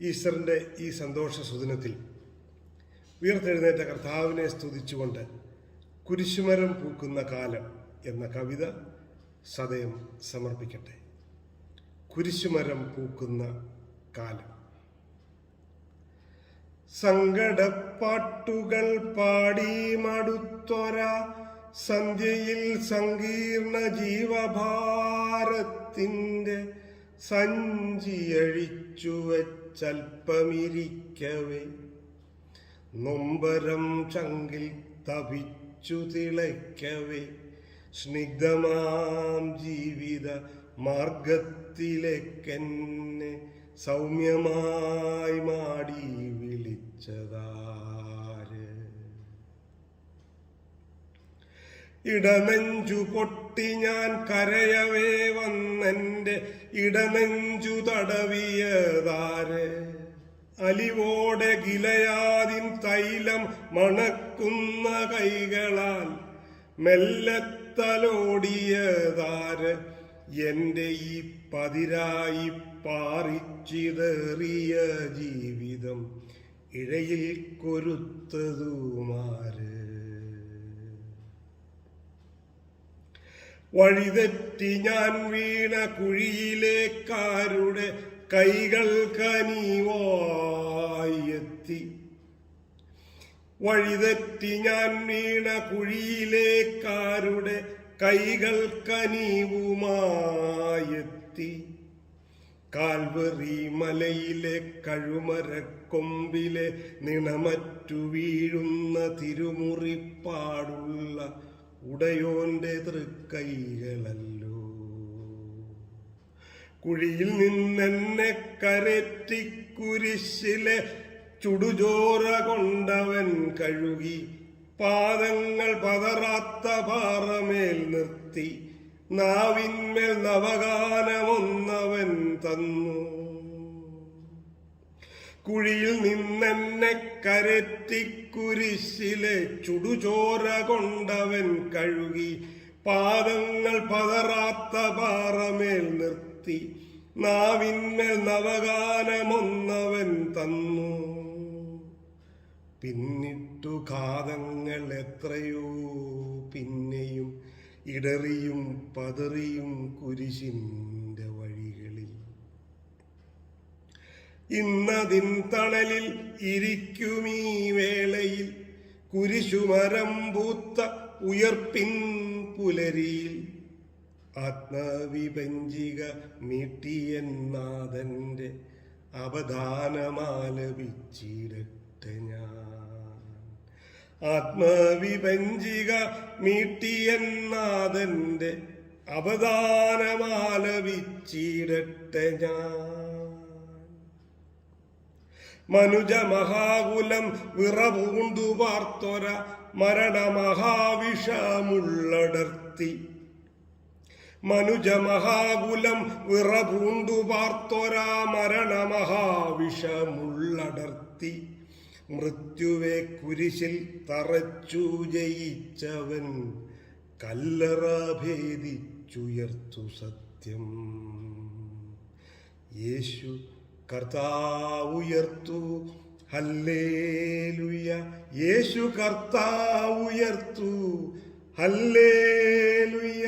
ഈസ്റ്ററിന്റെ ഈ സന്തോഷ സുദിനത്തിൽ ഉയർത്തെഴുന്നേറ്റ കർത്താവിനെ സ്തുതിച്ചുകൊണ്ട് കുരിശുമരം പൂക്കുന്ന കാലം എന്ന കവിത സദയം സമർപ്പിക്കട്ടെ. കുരിശുമരം പൂക്കുന്ന കാലം. സങ്കടപ്പാട്ടുകൾ പാടി മടുത്തൊര സന്ധ്യയിൽ സങ്കീർണ ജീവഭാരത്തിന്റെ സഞ്ചിയഴിച്ചു വച്ചൽപ്പമിരിക്കവേ നൊമ്പരം ചങ്കിൽ തപിച്ചു തിളയ്ക്കവേ. സ്നിഗ്ധമാം ജീവിത മാർഗത്തിലേക്കെന്നെ സൗമ്യമായി മാടി വിളിച്ചതാര് ഇടനെഞ്ചു പൊട്ടി ഞാൻ കരയവേ വന്നെന്റെ ഇടനെഞ്ചു തടവിയതാര്. അലിവോടെ ഗിലയാതിൻ തൈലം മണക്കുന്ന കൈകളാൽ മെല്ലത്തലോടിയതാര്. എന്റെ ഈ പതിരായി പാറിച്ചിതറിയ ജീവിതം ഇഴയിൽ കൊരുത്തതുമാര്. വഴിതെറ്റി ഞാൻ വീണ കുഴിയിലേക്കാരുടെ കൈകൾ കനിവായെത്തി. വഴിതെറ്റി ഞാൻ വീണ കുഴിയിലേക്കാരുടെ കൈകൾ കനിവുമായെത്തി. കാൽവറി മലയിലെ കഴുമരക്കൊമ്പിലെ നിണമറ്റു വീഴുന്ന തിരുമുറിപ്പാടുള്ള ഉടയോന്റെ തൃക്കൈകളല്ലോ. കുഴിയിൽ നിന്നെന്നെ കരറ്റി കുരിശിലെ ചുടുചോറ കൊണ്ടവൻ കഴുകി പാദങ്ങൾ പതറാത്ത പാറമേൽ നിർത്തി. നാവിന്മേൽ നവഗാനമൊന്നവൻ തന്നു. കുഴിയിൽ നിന്നെന്നെ കരറ്റി കുരിശിലെ ചുടുചോര കൊണ്ടവൻ കഴുകി പാദങ്ങൾ പതറാത്ത പാറമേൽ നിർത്തി. നാവിന്മേൽ നവഗാനമൊന്നവൻ തന്നു. പിന്നിട്ടു ഘാതങ്ങൾ എത്രയോ. പിന്നെയും ഇടറിയും പതറിയും കുരിശിന്റെ ഇന്നതിൻ തണലിൽ ഇരിക്കുമീ വേളയിൽ. കുരിശുമരം പൂത്ത ഉയർപ്പിൻ പുലരിയിൽ. ആത്മവിഭഞ്ചിക മീട്ടിയെന്നാഥന്റെ അവധാനമാലപിച്ചിരട്ടെ ഞാൻ. ആത്മവിഭഞ്ചിക മീട്ടിയെന്നാഥന്റെ അവധാനമാലപിച്ചിരട്ടെ ഞാൻ. മനുജ മഹാകുലം വിറപൂണ്ടു മരണ മഹാവിഷമുള്ളടർത്തി. മനുജ മഹാകുലം വിറപൂണ്ടു മരണ മഹാവിഷമുള്ളടർത്തി. മൃത്യുവെ കുരിശിൽ തറച്ചു ജയിച്ചവൻ കല്ലറ ഭേദിച്ചുയർത്തു സത്യം. യേശു കർത്താവുയർത്തു ഹല്ലേലുയ. യേശു കർത്താവുയർത്തു ഹല്ലേലുയ.